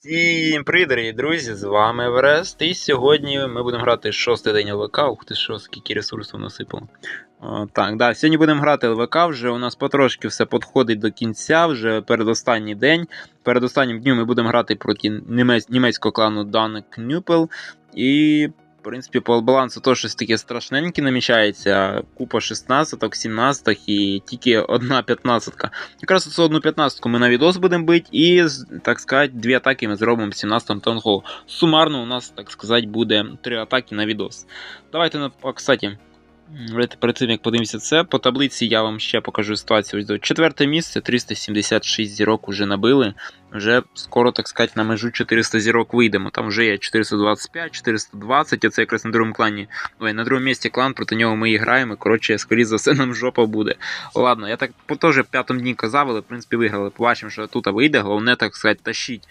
Всім привіт, друзі! З вами Еверест. І сьогодні ми будемо грати шостий день ЛВК. Ух ти що, скільки ресурсів насипало. О, так, да, сьогодні будемо грати ЛВК. Вже у нас потрошки все підходить до кінця, вже передостанній день. Перед останнім днем ми будемо грати проти німець- німецького клану Дан Кнюпел. І, в принципі, по балансу то щось таке страшненьке намічається. Купа 16, 17 і тільки одна 15. Якраз цю одну 15 ми на відос будемо бити, і, так сказати, дві атаки ми зробимо в 17 тонхолу. Сумарно у нас, так сказати, буде три атаки на відос. Давайте, а, кстати, перед тим, як подивимося це, по таблиці я вам ще покажу ситуацію. Ось до четверте місце, 376 зірок вже набили. Вже скоро, так сказати, на межу 400 зірок вийдемо. Там вже є 425, 420, оце якраз на другому клані. Ой, на другому місці клан, проти нього ми і граємо. Коротше, скоріше за все, нам жопа буде. Ладно, я так по теж п'ятому дні казав, але в принципі виграли. Побачимо, що тут вийде, головне, так сказати, тащить.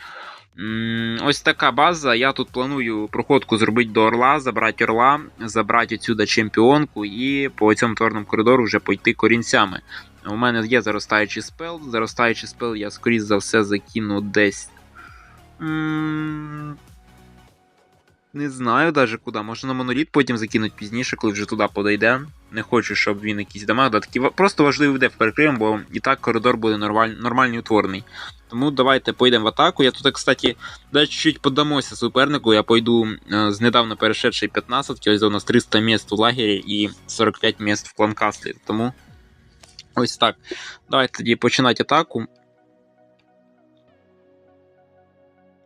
Ось така база. Я тут планую проходку зробити до Орла, забрати Орла, забрати отсюда чемпіонку і по цьому творному коридору вже пойти корінцями. У мене є заростаючий спел. Заростаючий спел я, скоріш за все, закину десь. Не знаю даже куди. Може на моноліт потім закинуть пізніше, коли вже туди подойде. Не хочу, щоб він якийсь дамаг дав. Такий ва- просто важливий деф перекриємо, бо і так коридор буде нормаль... нормальний утворений. Тому давайте поїдемо в атаку. Я тут, кстати, дай чуть-чуть подамося супернику. Я пойду е, з недавно перешедшої 15, ось у нас 300 місць у лагері і 45 місць в кланкастлі. Тому ось так. Давайте тоді починати атаку.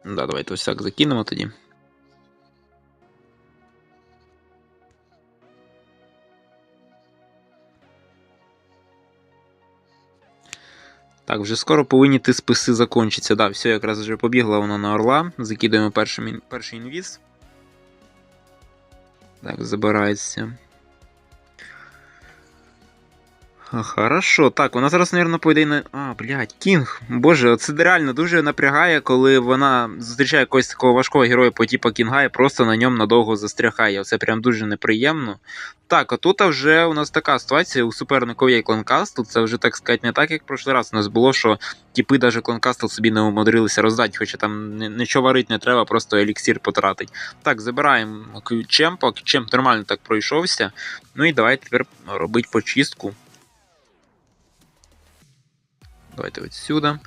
Да, давайте ось так закинемо тоді. Так, вже скоро повинні ті списи закінчитися. Да, все, якраз вже побігла вона на орла. Закидуємо перший, перший інвіз. Так, забирається. Хорошо, так, вона зараз, мабуть, пойде на. А, блядь, Кінг. Боже, це реально дуже напрягає, коли вона зустрічає якогось такого важкого героя по типу Кінга і просто на ньому надовго застрягає. Це прям дуже неприємно. Так, а тут вже у нас така ситуація, у супернику є кланкастл, це вже так сказати не так, як в прошлий раз. У нас було, що типи навіть кланкастл собі не умудрилися роздати, хоча там нічого варити не треба, просто еліксір потратить. Так, забираємо чемпа, чемп нормально так пройшовся. Ну і давайте тепер робити почистку. Давайте от сюди.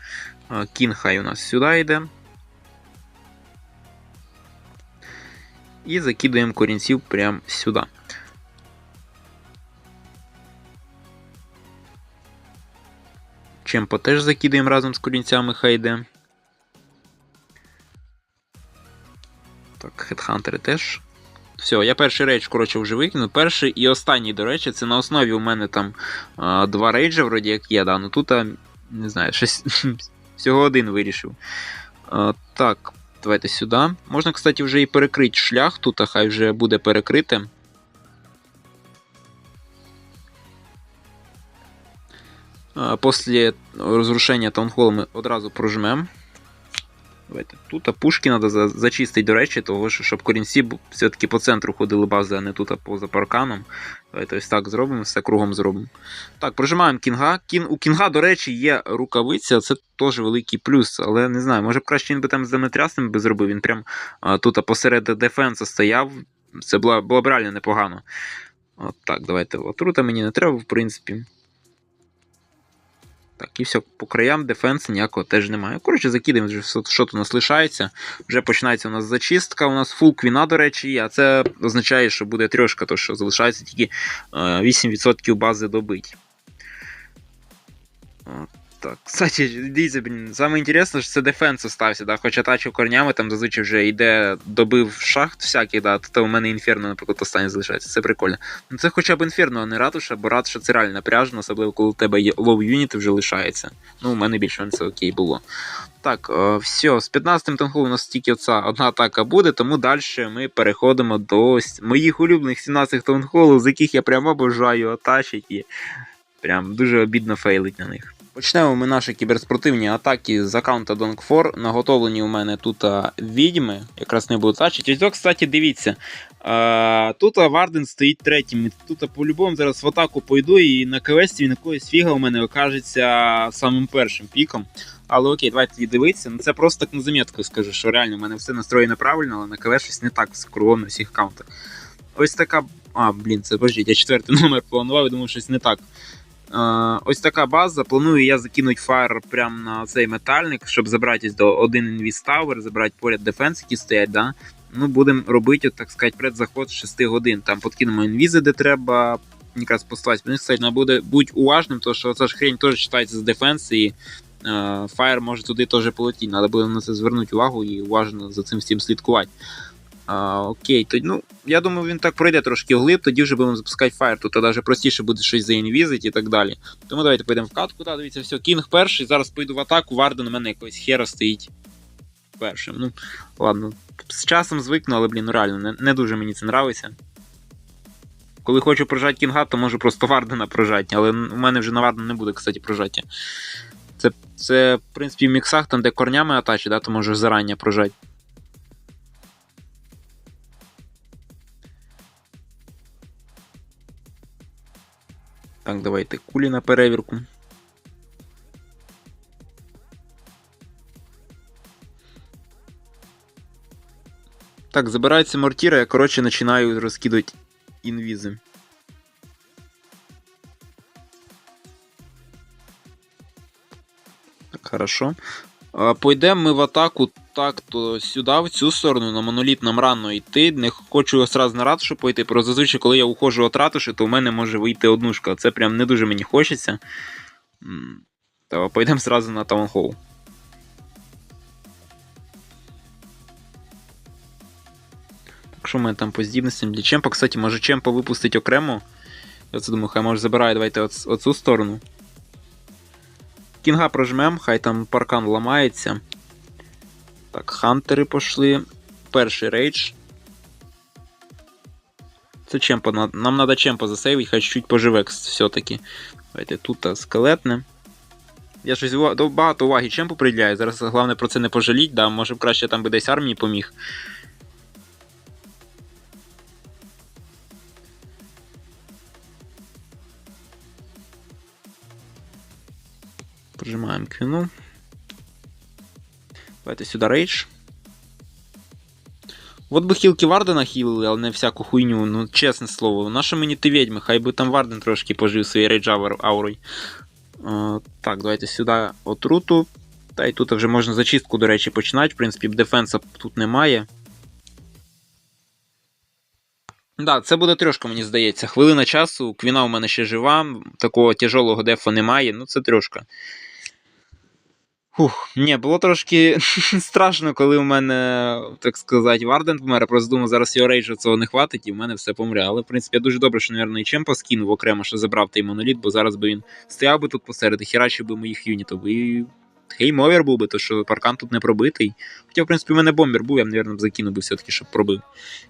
Кін у нас сюди йде. І закидуємо корінців прямо сюди. Чемпо теж закидаємо разом з корінцями, хай йде. Так, хедхантери теж. Все, я перший рейдж, коротше, вже викину. Перший і останній, до речі, це на основі у мене там а, два рейджа, вроді як є, да, ну тут, а, не знаю, щось всього один вирішив. А, так, давайте сюди. Можна, кстати, вже і перекрити шлях тут, а хай вже буде перекрите. Після розрушення таунхолу ми одразу прожмемо. Давайте тут пушки треба за- зачистити, до речі, того, що щоб корінці все-таки по центру ходили бази, а не тут а поза парканом. Давайте ось так зробимо, все кругом зробимо. Так, прожимаємо кінга. Кін... У кінга, до речі, є рукавиця, це теж великий плюс, але не знаю, може б краще він би там з землетрясним би зробив. Він прям а, тут посеред дефенсу стояв. Це було, було б реально непогано. От так, давайте. Отрута мені не треба, в принципі. Так, і все, по краям дефенсу ніякого теж немає. Коротше, закидаємо, вже що тут у нас лишається. Вже починається у нас зачистка. У нас фул квіна, до речі, а це означає, що буде трьошка, то що залишається тільки е, 8% бази добить. Так, кстати, дивіться, блін, саме інтересне, що це дефенс остався, да? хоча тачу корнями там зазвичай вже йде, добив шахт всякий, да, то у мене інферно, наприклад, останнє залишається. Це прикольно. Ну це хоча б інферно, а не ратуша, бо ратуша це реально напряжно, особливо коли у тебе є лоу юніти вже лишається. Ну, у мене більш це окей було. Так, е, все, з 15-м танком у нас тільки оця одна атака буде, тому далі ми переходимо до моїх улюблених 17 таунхолів, з яких я прямо обожаю атачить і прям дуже обідно фейлить на них. Почнемо ми наші кіберспортивні атаки з аккаунта Donkfor. Наготовлені у мене тут відьми, якраз не будуть тачити. Ось, кстати, дивіться. Тут Варден стоїть третім. Тут по-любому зараз в атаку пойду і на квесті він якоїсь фіга у мене окажеться самим першим піком. Але окей, давайте дивитися. Ну це просто так на замітку скажу, що реально в мене все настроєно правильно, але на КВ щось не так кругом на всіх аккаунтах. Ось така. А, блін, це божіть, я четвертий номер планував і думав, щось не так. Е, ось така база. Планую я закинути фаєр прямо на цей метальник, щоб забратись до один інвіст тавер, забрати поряд дефенс, які стоять. Да? Ну, Будемо робити, так сказати, предзаход з 6 годин. Там подкинемо інвізи, де треба якраз поставити. Ну, кстати, треба буде будь уважним, тому що ця ж хрень теж читається з дефенс, і фаєр може туди теж полетіти. Треба буде на це звернути увагу і уважно за цим всім слідкувати. А, Окей, то, ну, я думаю, він так пройде трошки вглиб, тоді вже будемо запускати фаєр. Тоді вже простіше буде щось заінвізити і так далі. Тому давайте поїдемо в катку. Да, дивіться, все, кінг перший. Зараз поїду в атаку, Варден у мене якось хера стоїть першим. Ну, ладно, з часом звикну, але, блін, ну реально, не, не дуже мені це нравиться. Коли хочу прожати кінга, то можу просто Вардена прожати, але у мене вже на Вардена не буде, кстати, прожаття. Це, це, в принципі, в міксах, там, де корнями атачі, да, то можу зарані прожати. Так, давайте кулі на перевірку. Так, забирається мортіра, я коротше починаю розкидати інвізи. Так, хорошо. Пойдемо ми в атаку так, то сюди, в цю сторону, на моноліт нам рано йти. Не хочу одразу на ратушу пойти, про зазвичай, коли я уходжу від ратуші, то в мене може вийти однушка. Це прям не дуже мені хочеться. Та пойдемо зразу на таунхол. Так, що в мене там по здібностям для Чемпа? Кстати, може Чемпа випустить окремо. Я це думаю, хай може забирає, давайте оцю сторону. Кінга прожмем, хай там паркан ламається. Так, хантери пошли. Перший рейдж. Це чемпо. Нам треба чемпо засейвити, хай чуть поживе все-таки. Давайте тут скелетне. Я щось багато уваги чемпу приділяю. Зараз головне про це не пожаліть, да, може б краще там би десь армії поміг. Прожимаємо квіну. Давайте сюди рейдж. От би хілки Вардена хілили, але не всяку хуйню, ну чесне слово. Наша мені ти відьми, хай би там Варден трошки пожив своєю рейдж аурою. Так, давайте сюди отруту. Та й тут вже можна зачистку, до речі, починати. В принципі, дефенса тут немає. Так, да, це буде трошки, мені здається. Хвилина часу, квіна у мене ще жива, такого тяжелого дефа немає, ну це трошка. Фух, ні, було трошки страшно, коли у мене, так сказати, Варден помер. Я просто думав, зараз його рейджу цього не хватить і в мене все помре. Але, в принципі, я дуже добре, що, мабуть, і Чемпа скинув окремо, що забрав той моноліт, бо зараз би він стояв би тут посеред і херачив би моїх юнітів. І геймовер був би, то що паркан тут не пробитий. Хоча, в принципі, у мене бомбер був, я, мабуть, закинув би все-таки, щоб пробив.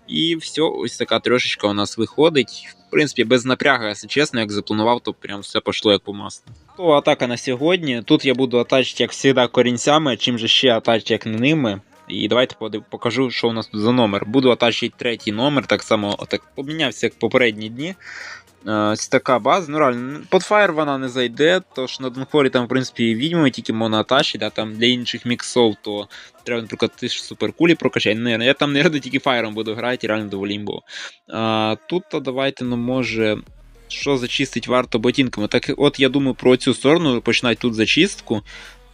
І все, ось така трошечка у нас виходить. В принципі, без напрягу, якщо чесно, як запланував, то прям все пішло як по маслу. То атака на сьогодні. Тут я буду атачити, як завжди, корінцями, чим же ще атачити, як не ними. І давайте покажу, що у нас тут за номер. Буду атачити третій номер, так само так помінявся як попередні дні. Ось така база. Ну реально, под фаєр вона не зайде, тож на Донфорі там, в принципі, відьми тільки моноатачі, да, там для інших міксов, то треба, наприклад, ти ж суперкулі прокачати. Не, я там, не тільки фаєром буду грати, і реально доволі імбо. А, Тут то давайте, ну, може. Що зачистить варто ботинками? Так от я думаю про цю сторону починати тут зачистку.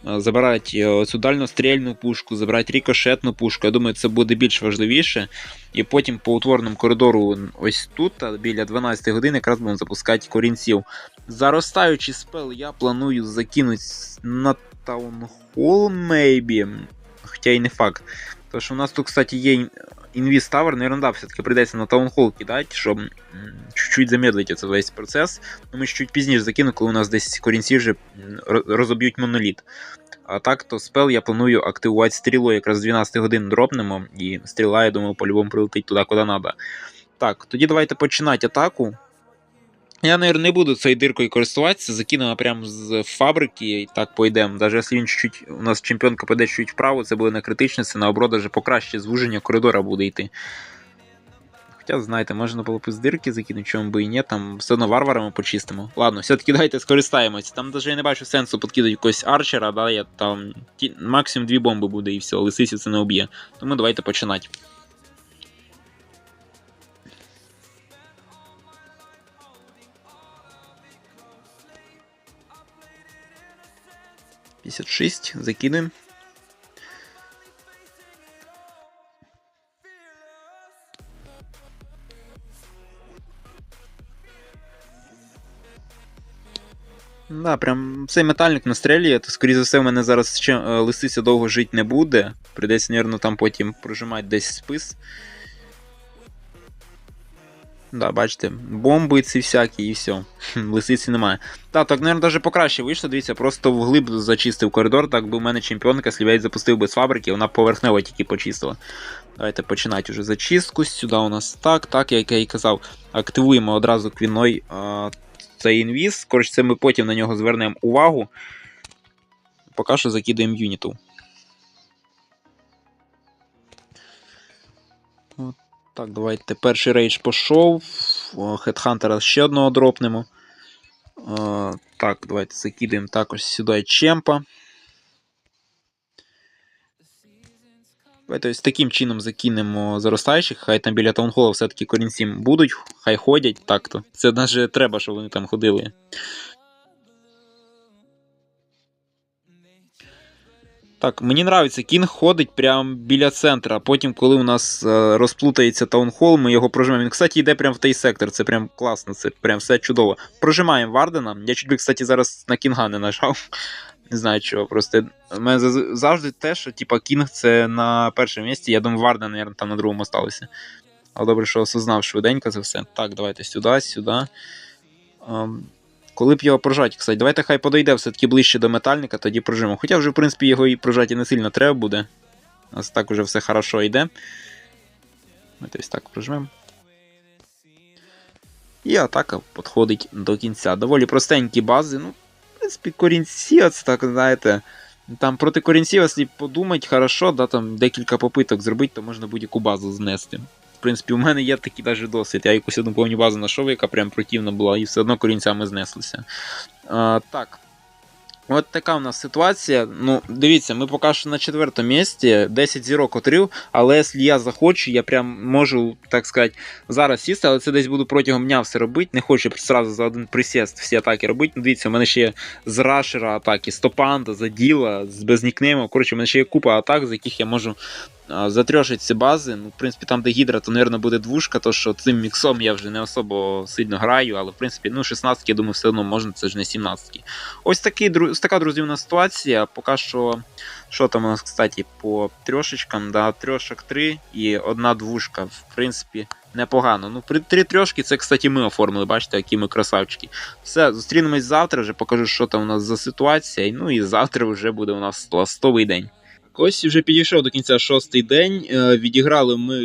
Забирати цю дальнострільну пушку, забирати рікошетну пушку. Я думаю, це буде більш важливіше. І потім по утвореному коридору, ось тут, біля 12 годин, якраз будемо запускати корінців. Заростаючий спел я планую закинути на таунхол, maybe. Хоча й не факт. Тому що у нас тут, кстати, є Invis Tower, наверное, да, все-таки придется на таунхолл кидати, щоб чуть-чуть замедлити этот весь процес. Но Ми чуть пізніше закину, коли у нас десь корінці вже розоб'ють моноліт. А так, то спел я планую активувати стрілу, якраз з 12 годин дропнемо, і стріла, я думаю, по-любому прилетить туди, куди треба. Так, тоді давайте починати атаку. Я, наверное, не буду цією диркою користуватися, закинемо прямо з фабрики і так пойдемо. Навіть якщо він чуть-чуть, у нас чемпіонка піде чуть вправо, це буде не критично, це наоборот, даже покраще звуження коридора буде йти. Хоча знаєте, можна було б з дирки закинути, чому би і ні, там все одно варварами почистимо. Ладно, все-таки давайте скористаємось. Там навіть я не бачу сенсу подкидати якогось арчера, да, я там максимум дві бомби буде і все, лисиці це не уб'є. Тому давайте починати. П'ятдесят шість, закидуємо. Да, прям цей метальник настрелює, то скоріше за все, в мене зараз е, лисиця довго жити не буде. Придеться, мабуть, там потім прожимати десь спис. Да, бачите, бомби ці всякі і все. Лисиці немає. Так, так, мабуть, навіть покраще вийшло, дивіться, просто вглиб зачистив коридор, так би у мене чемпіонка слівець запустив без фабрики, вона поверхнево тільки почистила. Давайте починати уже зачистку. Сюди у нас так, так, як я і казав, активуємо одразу квіной цей інвіз. Коротше, це ми потім на нього звернемо увагу. Поки що закидаємо юніту. Так, давайте перший рейдж пішов. Хедхантера ще одного дропнемо. Так, давайте закидаємо також сюди чемпа. Давайте ось таким чином закинемо заростаючих, хай там біля таунхола все-таки корінці будуть, хай ходять так-то. Це навіть треба, щоб вони там ходили. Так, мені нравиться, кінг ходить прямо біля центра. Потім, коли у нас е, розплутається таунхол, ми його прожимаємо. Він, кстати, йде прямо в той сектор. Це прям класно, це прям все чудово. Прожимаємо Вардена. Я чуть би, кстати, зараз на кінга не нажав. Не знаю чого. Просто в мене завжди те, що типа Кінг це на першому місці. Я думаю, Варден, наверное, там на другому осталося. Але добре, що осознав швиденько це все. Так, давайте сюди, сюди. Коли б його прожати, кстати, давайте хай подойде все-таки ближче до метальника, тоді прожимо. Хоча вже, в принципі, його і прожати не сильно треба буде. У нас так уже все хорошо йде. Давайте ось так прожмемо. І атака підходить до кінця. Доволі простенькі бази. Ну, в принципі, корінці, це так, знаєте. Там проти корінців, якщо подумати, хорошо, да, там декілька попиток зробити, то можна будь-яку базу знести. Принципі, у мене є такий даже досвід. Я якусь одну повню базу знайшов, яка прям противна була, і все одно корінцями знеслися. А, так. От така у нас ситуація. Ну, дивіться, ми поки що на четвертому місці, 10 зірок отрив, але якщо я захочу, я прям можу, так сказати, зараз сісти, але це десь буду протягом дня все робити. Не хочу зразу за один присіст всі атаки робити. Ну, дивіться, у мене ще є з рашера атаки, з топанда, за діла, з без нікнейму. Коротше, у мене ще є купа атак, з яких я можу а, ці бази. Ну, в принципі, там, де гідра, то, мабуть, буде двушка, то що цим міксом я вже не особо сильно граю, але в принципі, ну, 16 я думаю, все одно можна, це ж не 17 Ось дру- така, друзі, у нас ситуація. Поки що, що там у нас, кстати, по трьошечкам, да, трьошок 3 і одна двушка, в принципі, непогано. Ну, при три трьошки, це, кстати, ми оформили, бачите, які ми красавчики. Все, зустрінемось завтра, вже покажу, що там у нас за ситуація. Ну і завтра вже буде у нас ластовий день. Ось вже підійшов до кінця шостий день. Е, Відіграли ми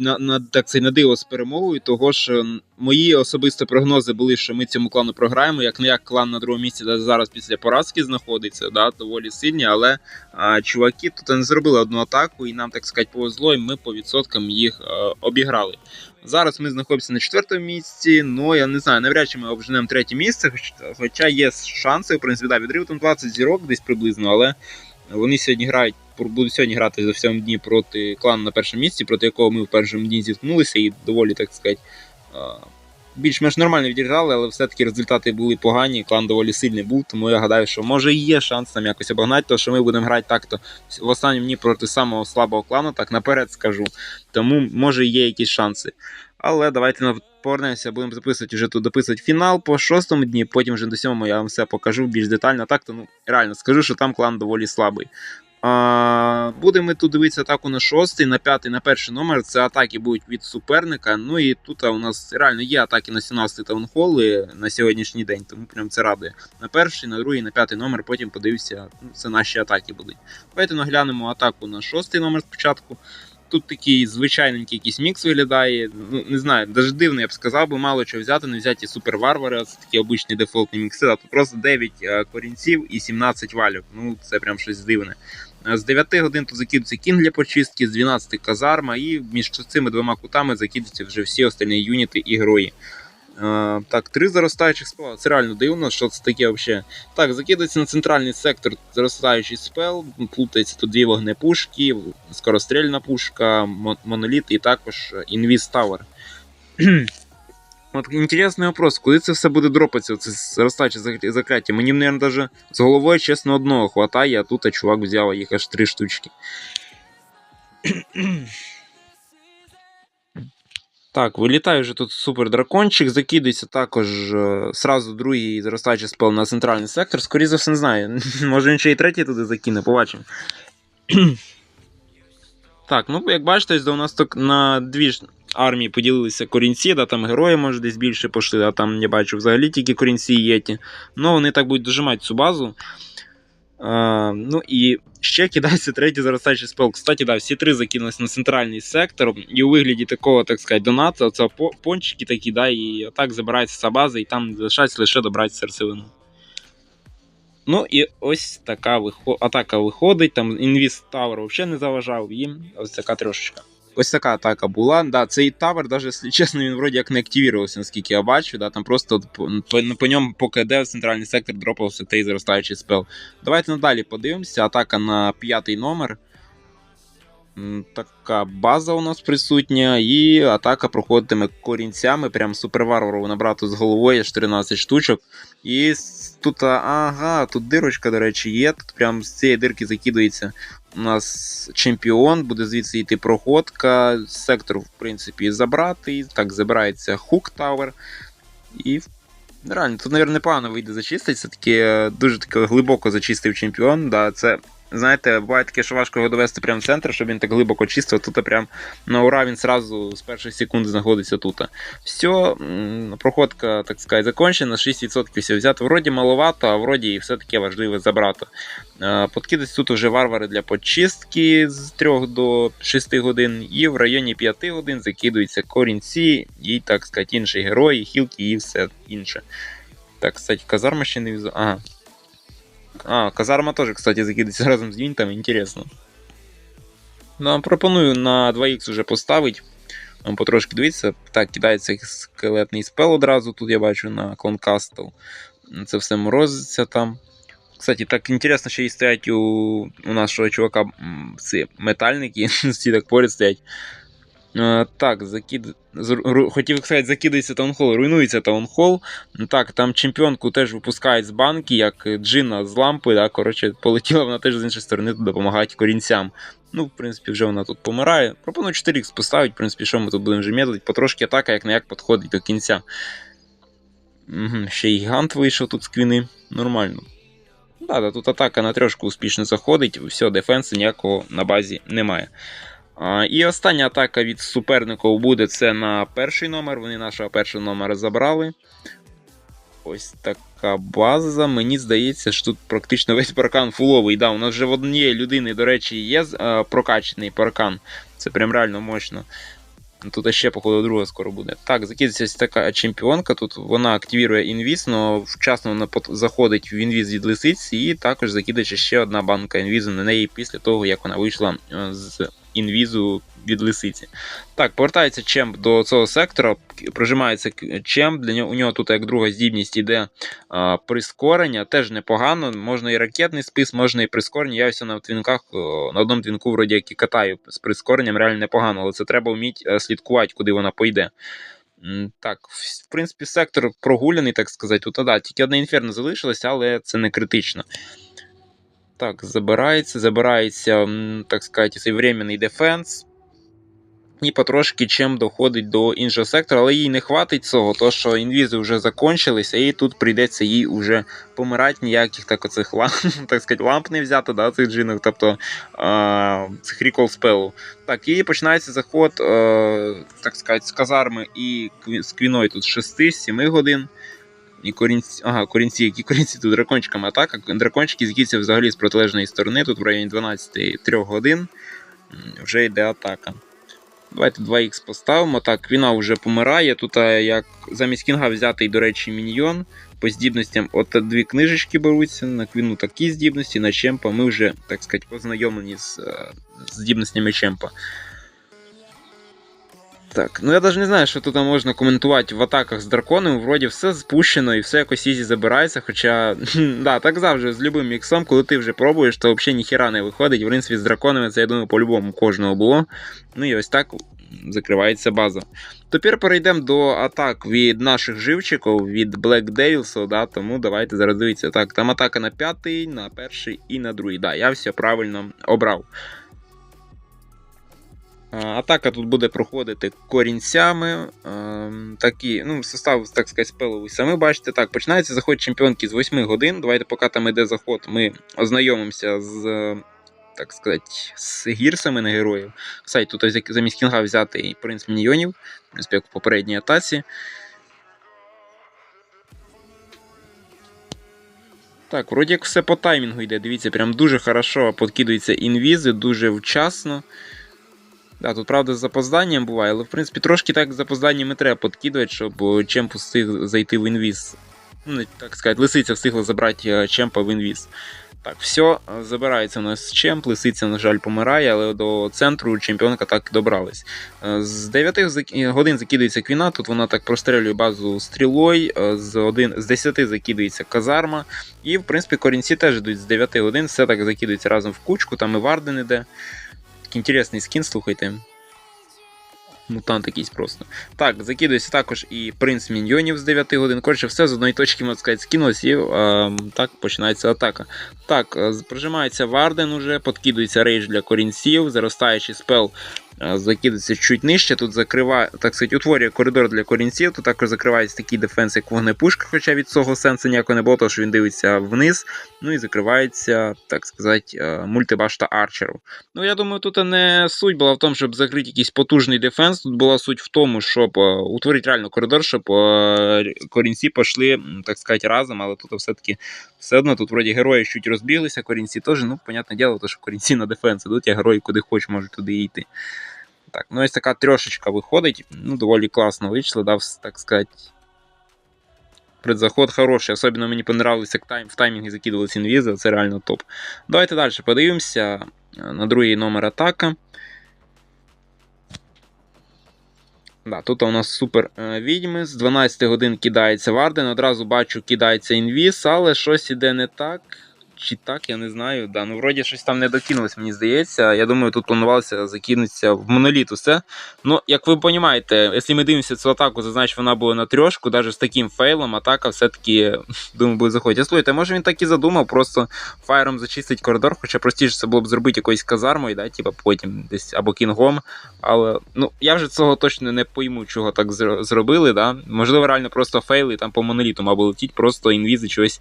на, на так це на диво з перемогою. Того ж мої особисті прогнози були, що ми цьому клану програємо. Як не як клан на другому місці де зараз після поразки знаходиться, да, доволі сильні, але а, чуваки тут не зробили одну атаку, і нам так сказати повезло, і ми по відсоткам їх е, обіграли. Зараз ми знаходимося на четвертому місці. Ну я не знаю, навряд чи ми обженемо третє місце, хоча є шанси, в принципі, да, відрив там 20 зірок десь приблизно, але вони сьогодні грають, будуть сьогодні грати за всьому дні проти клану на першому місці, проти якого ми в першому дні зіткнулися і доволі, так сказати, більш-менш нормально відіграли, але все-таки результати були погані. Клан доволі сильний був, тому я гадаю, що може є шанс там якось обогнати, то що ми будемо грати так-то в останньому дні проти самого слабого клану, так наперед скажу. Тому може є якісь шанси. Але давайте повернемося, будемо записувати вже тут дописувати фінал по шостому дні, потім вже до сьомому я вам все покажу більш детально. Так то ну реально скажу, що там клан доволі слабий. А, будемо тут дивитися атаку на шостий, на п'ятий, на перший номер. Це атаки будуть від суперника. Ну і тут у нас реально є атаки на 17 таунхоли на сьогоднішній день, тому прям це радує. На перший, на другий, на п'ятий номер, потім подивився, ну, це наші атаки будуть. Давайте наглянемо атаку на шостий номер спочатку. Тут такий звичайненький якийсь мікс виглядає. Ну, не знаю, навіть дивно, я б сказав, би мало чого взяти, не взяті суперварвари, це такі обичні дефолтні мікси, а тут просто 9 е, корінців і 17 валюк. Ну, це прям щось дивне. Е, З 9 годин тут закидується кінг для почистки, з 12 казарма, і між цими двома кутами закидуються вже всі остальні юніти і герої. Е, так, три заростаючих спела. Це реально дивно, що це таке взагалі. Так, закидається на центральний сектор заростаючий спел, плутається тут дві вогнепушки, скорострільна пушка, мо- моноліт і також інвіз Тавер. От інтересний вопрос, куди це все буде дропатися, це заростаюче закляття? Мені, мабуть, даже з головою, чесно, одного хватає, а тут а чувак взяв їх аж три штучки. Так, вилітає вже тут супер дракончик, закидується також е, сразу другий заростаючий спел на центральний сектор. Скоріше за все, не знаю. Може він ще й третій туди закине, побачимо. так, ну як бачите, у нас так на дві армії поділилися корінці, да, там герої, може, десь більше пішли, а там я бачу взагалі тільки корінці і єті. Ну, вони так будуть дожимати цю базу. А, ну і ще кидається третій заростаючий спел. Кстати, да, всі три закинулись на центральний сектор, і у вигляді такого, так сказати, доната, це пончики такі, да, і отак забирається ця база, і там залишається лише добрати серцевину. Ну і ось така атака виходить. Там інвіз Тавер взагалі не заважав їм. Ось така трошечка. Ось така атака була. Да, цей тавер, навіть, чесно, він вроді як не активувався, наскільки я бачу. Да, там просто по, по, по ньому по КД в центральний сектор дропався той заростаючий спел. Давайте надалі подивимося. Атака на п'ятий номер. Така база у нас присутня, і атака проходитиме корінцями. Прям суперварварово набрати з головою аж 13 штучок. І тут, ага, тут дирочка, до речі, є. Тут прям з цієї дирки закидується у нас чемпіон, буде звідси йти проходка. Сектор, в принципі, забрати. Так, забирається хук тавер. І реально, тут, мабуть, непогано вийде зачистити. Це таки дуже таки глибоко зачистив чемпіон. Да, це, знаєте, буває таке, що важко його довести прямо в центр, щоб він так глибоко чистив. Тут прям на ура він сразу з перших секунд знаходиться тут. Все, проходка, так сказати, закончена. 6% все взято. Вроді маловато, а вроді і все-таки важливо забрати. Е, Подкидать тут вже варвари для почистки з 3 до 6 годин, і в районі 5 годин закидуються корінці і, так сказати, інші герої, хілки і все інше. Так, кстати, казарма ще не візу. Ага. А, казарма теж, кстати, закидується разом з юнітами, інтересно. Ну, пропоную на 2х вже поставити. Потрошки дивіться. Так, кидається скелетний спел одразу. Тут я бачу на Клонкастл. Це все морозиться там. Кстати, так інтересно, що і стоять у, у нашого чувака ці метальники, всі так поряд стоять. Е, так, закид... хотів сказати, закидається таунхол, руйнується таунхол. Ну Так, там чемпіонку теж випускають з банки, як Джина з лампи. Да, коротше, полетіла вона теж з іншої сторони допомагати корінцям. Ну, в принципі, вже вона тут помирає. Пропоную 4х поставити, в принципі, що ми тут будемо вже медлити. Потрошки атака, як на як підходить до кінця. Ще й гігант вийшов тут з квіни. Нормально. Да, да, тут атака на трошку успішно заходить, все, дефенсу ніякого на базі немає. І остання атака від суперників буде це на перший номер. Вони нашого першого номера забрали. Ось така база. Мені здається, що тут практично весь паркан фуловий. Да, у нас вже в однієї людини, до речі, є е, прокачаний паркан. Це прям реально мощно. Тут ще, походу, друга скоро буде. Так, закидується ось така чемпіонка. Тут вона активірує інвіз, але вчасно вона заходить в інвіз від лисиці, і також закидається ще одна банка інвізу на неї після того, як вона вийшла е, з інвізу від лисиці. Так, повертається чемп до цього сектора, прожимається чемп. Для нього у нього тут як друга здібність іде а, прискорення, теж непогано. Можна і ракетний спис, можна і прискорення. Я ось на твінках на одному твінку вроді як і катаю з прискоренням, реально непогано, але це треба вміти е, слідкувати, куди вона пойде. Так, в принципі, сектор прогуляний, так сказати. Тут да, тільки одне інферно залишилося, але це не критично. Так, забирається, забирається, так сказати, цей временний дефенс. І потрошки чим доходить до іншого сектора, але їй не хватить цього, то що інвізи вже закончилися, і тут прийдеться їй вже помирати ніяких так оцих ламп, так сказати, ламп не взяти, да, цих джинок, тобто а, цих рікол спелу. Так, і починається заход, е, так сказати, з казарми і з квіною тут з 6-7 годин. І корінці, ага, корінці, які корінці тут дракончиками атака. Дракончики з'їдуться взагалі з протилежної сторони, тут в районі 12-3 годин вже йде атака. Давайте 2х поставимо. Так, Квіна вже помирає. Тут як замість кінга взятий, до речі, міньйон. по здібностям от дві книжечки беруться. На квіну такі здібності, на Чемпа ми вже, так сказати, познайомлені з е, здібностями Чемпа. Так, ну я навіть не знаю, що тут можна коментувати в атаках з драконом. Вроді все спущено і все якось ізі забирається. Хоча, да, так завжди з любим міксом, коли ти вже пробуєш, то взагалі ніхіра не виходить. В принципі, з драконами це, я думаю, по-любому кожного було. Ну і ось так закривається база. Тепер перейдемо до атак від наших живчиків, від Black Devils, да, тому давайте зараз дивіться. Так, там атака на п'ятий, на перший і на другий. Да, я все правильно обрав. Атака тут буде проходити корінцями. Такі, ну, Состав, так сказати, спеловий самі бачите. Так, починається заход чемпіонки з 8 годин. Давайте, поки там йде заход, ми ознайомимося з так сказати, з гірсами на героїв. Кстати, тут замість кінга взяти принц міньйонів, як в попередній атаці. Так, вроді як все по таймінгу йде. Дивіться, прям дуже хорошо подкидуються інвізи, дуже вчасно. Да, Тут, правда, з запозданням буває, але в принципі трошки так з запозданням і треба подкидувати, щоб чемп встиг зайти в інвіз. Ну, так сказати, лисиця встигла забрати е, чемпа в інвіз. Так, все, забирається у нас чемп, лисиця, на жаль, помирає, але до центру чемпіонка так і добралась. Е, з 9 годин закидується квіна, тут вона так прострелює базу стрілою, е, з 1, з 10 закидується казарма. І, в принципі, корінці теж йдуть з 9 годин, все так закидується разом в кучку, там і Варден іде. Такий інтересний скін, слухайте. Мутант якийсь просто. Так, закидується також і принц міньйонів з 9 годин. Коротше, все з одної точки, можна сказати, скинулось, і е, так починається атака. Так, е, прижимається Варден уже, подкидується рейдж для корінців, заростаючий спел закидується чуть нижче. Тут закриває, так сказати, утворює коридор для корінців. Тут також закривається такий дефенс, як вогнепушка, хоча від цього сенсу ніякого не було, тому що він дивиться вниз. Ну і закривається, так сказати, е, мультибашта арчеру. Ну, я думаю, тут не суть була в тому, щоб закрити якийсь потужний дефенс. Тут була суть в тому, щоб е, утворити реально коридор, щоб корінці пішли, так сказати, разом, але тут все-таки все одно тут вроді герої чуть розбіглися, корінці теж, ну, понятне діло, що корінці на дефенс ідуть, а герої куди хоч можуть туди йти. Так, ну ось така трьошечка виходить. Ну, доволі класно вийшло, дав, так сказати. Предзаход хороший, особливо мені понравилось, як тайм, в таймінгі закидувалися інвізи, це реально топ. Давайте далі подивимося на другий номер атака. Да, Тут у нас супер відьми. З 12 годин кидається Варден. Одразу бачу, кидається інвіз, але щось іде не так чи так, я не знаю. Да, ну Вроді щось там не докинулось, мені здається. Я думаю, тут планувалося закинутися в моноліт усе. Ну, як ви розумієте, якщо ми дивимося цю атаку, то значить вона була на трьошку, навіть з таким фейлом, атака все-таки, думаю, буде заходити. Слухайте, може він так і задумав, просто фаєром зачистить коридор, хоча простіше це було б зробити якоюсь казармою, да, типу потім десь або кінгом. Але ну, я вже цього точно не пойму, чого так зробили. Да? Можливо, реально просто фейли там по моноліту, або летіть, просто інвізи чогось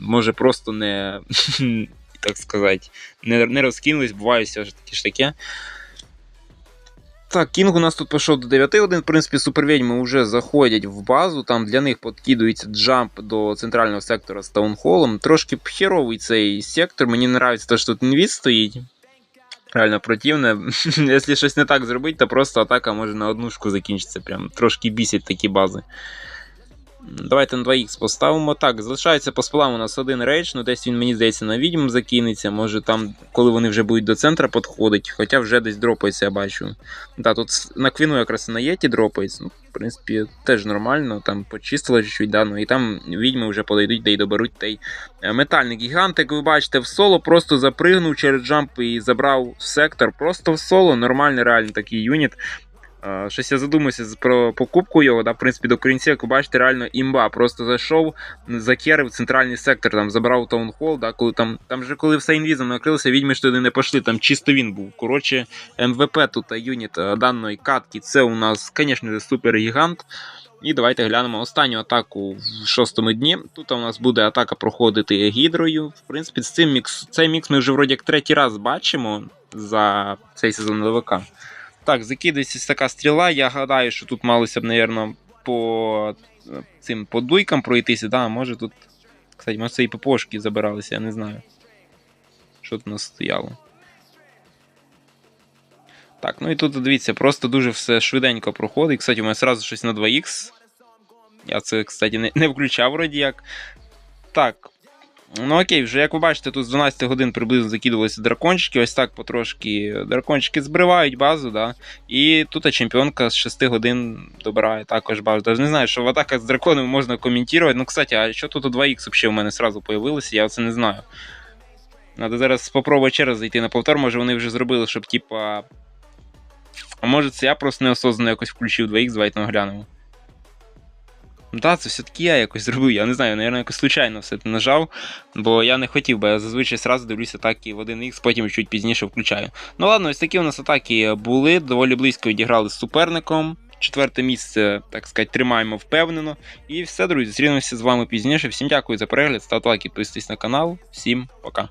може просто не так сказати, не не розкинулись, буває все ж таки ж таке. Так, Кінг у нас тут пішов до 9 годин. В принципі, супервідьми вже заходять в базу. Там для них подкидується джамп до центрального сектора з таунхолом. Трошки херовий цей сектор. Мені не подобається те, що тут інвіз стоїть. Реально противне. Якщо щось не так зробити, то просто атака може на однушку закінчитися. Прям трошки бісять такі бази. Давайте на 2х поставимо. Так, залишається по спалам у нас один рейдж, ну десь він, мені здається, на відьм закинеться. Може там, коли вони вже будуть до центра підходити, хоча вже десь дропається, я бачу. Так, тут на квіну якраз на єті дропається. Ну, в принципі, теж нормально, там почистили чуть-чуть, да, ну і там відьми вже подойдуть, де й доберуть той е, метальний гігант, як ви бачите, в соло просто запригнув через джамп і забрав сектор. Просто в соло, нормальний реально такий юніт. Щось я задумався про покупку його. Да, В принципі, до корінця, як ви бачите, реально імба. Просто зайшов, закерив центральний сектор, там забрав таунхол, да, коли там там вже коли все інвізом накрилося, відьми ж туди не пішли, там чисто він був. Коротше, МВП тут юніт даної катки. Це у нас, звісно, супер гігант. І давайте глянемо останню атаку в шостому дні. Тут у нас буде атака проходити гідрою. В принципі, з цим мікс, цей мікс ми вже вроді як третій раз бачимо за цей сезон ЛВК. Так, закидається така стріла. Я гадаю, що тут малося б, мабуть, по цим подуйкам пройтися. Да, може тут. Кстати, може це і ППшки забиралися, я не знаю. Що тут у нас стояло. Так, ну і тут дивіться, просто дуже все швиденько проходить. Кстати, у мене одразу щось на 2х. Я це, кстати, не, не включав вроді. Так. Ну окей, вже як ви бачите, тут з 12 годин приблизно закидувалися дракончики. Ось так потрошки дракончики збривають базу, да. І тут чемпіонка з 6 годин добирає також базу. Даже не знаю, що в атаках з драконами можна коментувати. Ну, кстати, а що тут у 2х взагалі у мене сразу появилося, я це не знаю. Надо зараз спробувати ще раз зайти на повтор, може вони вже зробили, щоб типа. А може це я просто неосознано якось включив 2х, давайте наглянемо. Ну так, це все-таки я якось зробив. Я не знаю, напевно, якось случайно все це нажав, бо я не хотів, бо я зазвичай сразу дивлюся атаки в 1х, потім чуть пізніше включаю. Ну ладно, ось такі у нас атаки були, доволі близько відіграли з суперником. Четверте місце, так сказати, тримаємо впевнено. І все, друзі, зустрінемося з вами пізніше. Всім дякую за перегляд, ставте лайк, підписуйтесь на канал. Всім пока.